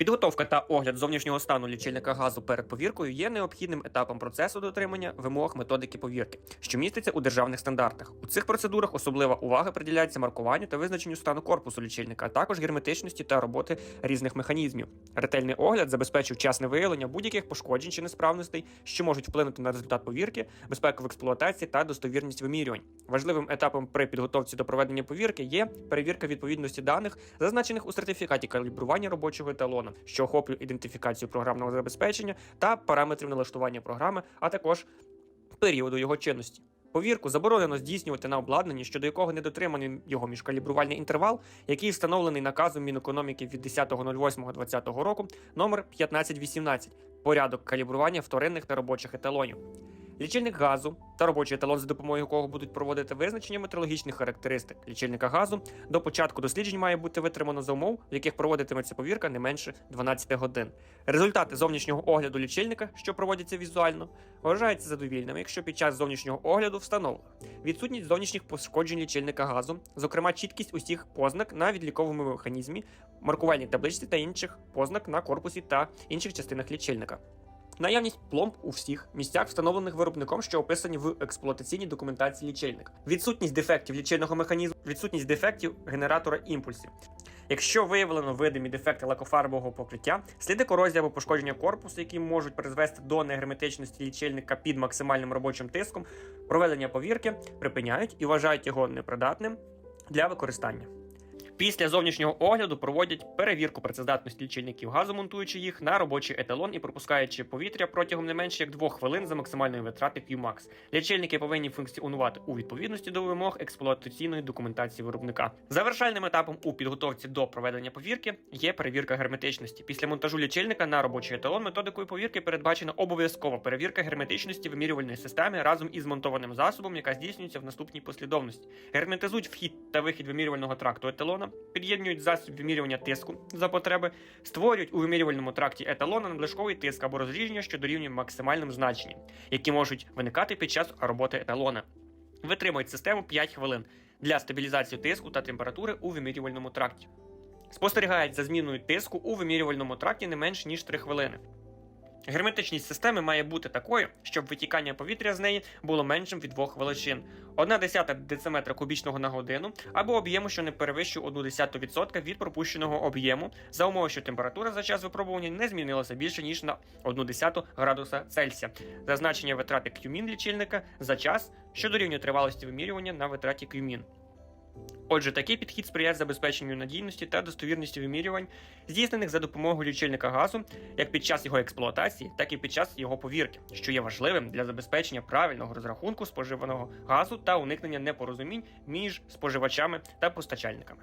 Підготовка та огляд зовнішнього стану лічильника газу перед повіркою є необхідним етапом процесу дотримання вимог методики повірки, що міститься у державних стандартах. У цих процедурах особлива увага приділяється маркуванню та визначенню стану корпусу лічильника, а також герметичності та роботи різних механізмів. Ретельний огляд забезпечив вчасне виявлення будь-яких пошкоджень чи несправностей, що можуть вплинути на результат повірки, безпеку в експлуатації та достовірність вимірювань. Важливим етапом при підготовці до проведення повірки є перевірка відповідності даних, зазначених у сертифікаті калібрування робочого еталона, що охоплює ідентифікацію програмного забезпечення та параметрів налаштування програми, а також періоду його чинності. Повірку заборонено здійснювати на обладнанні, щодо якого не дотриманий його міжкалібрувальний інтервал, який встановлений наказом Мінекономіки від 10.08.2020 року номер 1518 порядок калібрування вторинних та робочих еталонів. Лічильник газу та робочий еталон, за допомогою якого будуть проводити визначення метрологічних характеристик лічильника газу, до початку досліджень має бути витримано за умов, в яких проводитиметься повірка не менше 12 годин. Результати зовнішнього огляду лічильника, що проводяться візуально, вважаються задовільними, якщо під час зовнішнього огляду встановлено відсутність зовнішніх пошкоджень лічильника газу, зокрема чіткість усіх познак на відліковому механізмі, маркувальній табличці та інших познак на корпусі та інших частинах лічильника. Наявність пломб у всіх місцях, встановлених виробником, що описані в експлуатаційній документації лічильника, відсутність дефектів лічильного механізму, відсутність дефектів генератора імпульсів. Якщо виявлено видимі дефекти лакофарбового покриття, сліди корозії або пошкодження корпусу, які можуть призвести до негерметичності лічильника під максимальним робочим тиском, проведення повірки припиняють і вважають його непридатним для використання. Після зовнішнього огляду проводять перевірку працездатності лічильників газу, монтуючи їх на робочий еталон і пропускаючи повітря протягом не менше як двох хвилин за максимальної витрати QMAX. Лічильники повинні функціонувати у відповідності до вимог експлуатаційної документації виробника. Завершальним етапом у підготовці до проведення повірки є перевірка герметичності. Після монтажу лічильника на робочий еталон методикою повірки передбачена обов'язкова перевірка герметичності вимірювальної системи разом із змонтованим засобом, яка здійснюється в наступній послідовності. Герметизують вхід та вихід вимірювального тракту еталона, під'єднують засіб вимірювання тиску за потреби, створюють у вимірювальному тракті еталона надлишковий тиск або розріження, що дорівнює максимальним значенням, які можуть виникати під час роботи еталона. Витримують систему 5 хвилин для стабілізації тиску та температури у вимірювальному тракті. Спостерігають за зміною тиску у вимірювальному тракті не менш ніж 3 хвилини. Герметичність системи має бути такою, щоб витікання повітря з неї було меншим від двох величин: 1 десята дециметра кубічного на годину або об'єму, що не перевищує 1 десяту відсотка від пропущеного об'єму, за умови, що температура за час випробування не змінилася більше ніж на 1 десяту градуса Цельсія. Зазначення витрати QMIN лічильника за час, що дорівнює тривалості вимірювання на витраті QMIN. Отже, такий підхід сприяє забезпеченню надійності та достовірності вимірювань, здійснених за допомогою лічильника газу, як під час його експлуатації, так і під час його повірки, що є важливим для забезпечення правильного розрахунку споживаного газу та уникнення непорозумінь між споживачами та постачальниками.